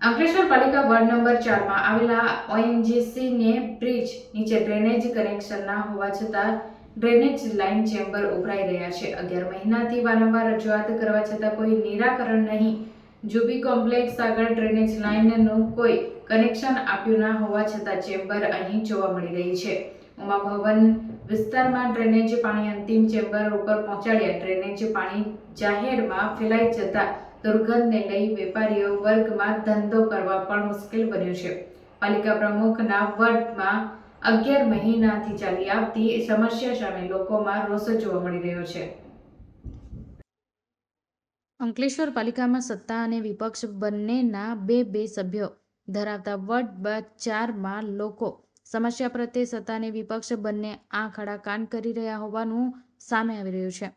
અંકલેશ્વર પાલિકા ward number ચારમાં આવેલા ઓએનજીસી ને બ્રિજ નીચે ડ્રેનેજ કનેક્શન ના હોવા છતાં ડ્રેનેજ લાઇન ચેમ્બર ઉભરાઈ રહ્યા છે. અગિયાર મહિનાથી વારંવાર રજૂઆત કરવા છતાં કોઈ નિરાકરણ નહીં. જુબી કોમ્પ્લેક્સ આગળ ડ્રેનેજ લાઇનનું કોઈ કનેક્શન આપ્યું ના હોવા છતાં ચેમ્બર અહીં જોવા મળી રહી છે. ઉમા ભવન વિસ્તારમાં ડ્રેનેજ પાણી અંતિમ ચેમ્બર ઉપર પહોંચાડ્યા. ડ્રેનેજ પાણી જાહેરમાં ફેલાઈ જતા દુર્ગંધને લઈ વેપારીઓ વર્ગમાં ધંધો કરવા પણ મુશ્કેલ બન્યું છે. પાલિકા પ્રમુખના વડમાં અગિયાર મહિનાથી ચાલી આવતી સમસ્યા સામે લોકોમાં રોષ જોવા મળી રહ્યો છે. અંકલેશ્વર પાલિકામાં સત્તા અને વિપક્ષ બંનેના બે બે સભ્યો ધરાવતા વડ બ ચારમાં લોકો સમસ્યા પ્રત્યે સત્તા અને વિપક્ષ બંને આંખ કાન કરી રહ્યા હોવાનું સામે આવી રહ્યું છે.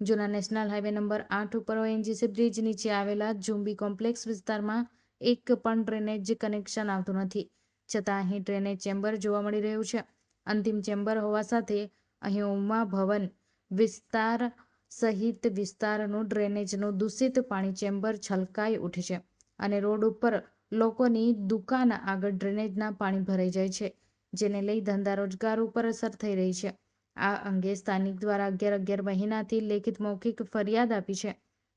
જૂના નેશનલ હાઈવે નંબર આઠ ઉપર ઓએનજીસી બ્રિજ નીચે આવેલા ઝુંબી કોમ્પ્લેક્સ વિસ્તારમાં એક પણ ડ્રેનેજ કનેક્શન આવતું નથી. છતાં અહીં ડ્રેનેજ ચેમ્બર જોવા મળી રહ્યું છે. અંતિમ ચેમ્બર હોવા સાથે અહીં ઉમા ભવન વિસ્તાર સહિત વિસ્તારનું ડ્રેનેજનું દૂષિત પાણી ચેમ્બર છલકાઈ ઉઠે છે અને રોડ ઉપર લોકોની દુકાન આગળ ડ્રેનેજના પાણી ભરાઈ જાય છે, જેને લઈ ધંધા રોજગાર ઉપર અસર થઈ રહી છે. આ અંગે સ્થાનિક દ્વારા અગિયાર અગિયાર મહિનાથી લેખિત મૌખિક ફરિયાદ આપી છે.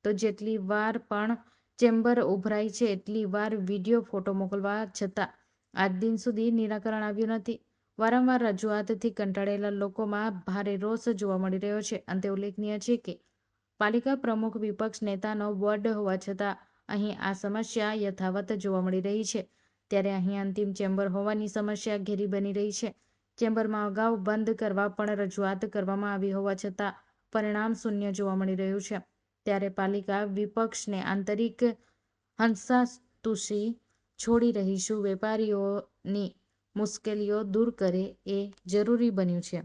તો જેટલી વાર પણ ચેમ્બર ઉભરાય છે, એટલી વાર વીડિયો ફોટો મોકલવા છતાં આજ દિન સુધી નિરાકરણ આવ્યું નથી. વારંવાર રજૂઆતથી કંટાળેલા લોકોમાં ભારે રોષ જોવા મળી રહ્યો છે. અંતે ઉલ્લેખનીય છે કે પાલિકા પ્રમુખ વિપક્ષ નેતાનો વોર્ડ હોવા છતાં અહીં આ સમસ્યા યથાવત જોવા મળી રહી છે. ત્યારે અહીં અંતિમ ચેમ્બર હોવાની સમસ્યા ઘેરી બની રહી છે. ચેમ્બરમાં અગાઉ બંધ કરવા પણ રજૂઆત કરવામાં આવી હોવા છતાં પરિણામ શૂન્ય જોવા મળી રહ્યું છે. ત્યારે પાલિકા વિપક્ષને આંતરિક હંસાતુષી છોડી રહીશું. વેપારીઓની મુશ્કેલીઓ દૂર કરે એ જરૂરી બન્યું છે.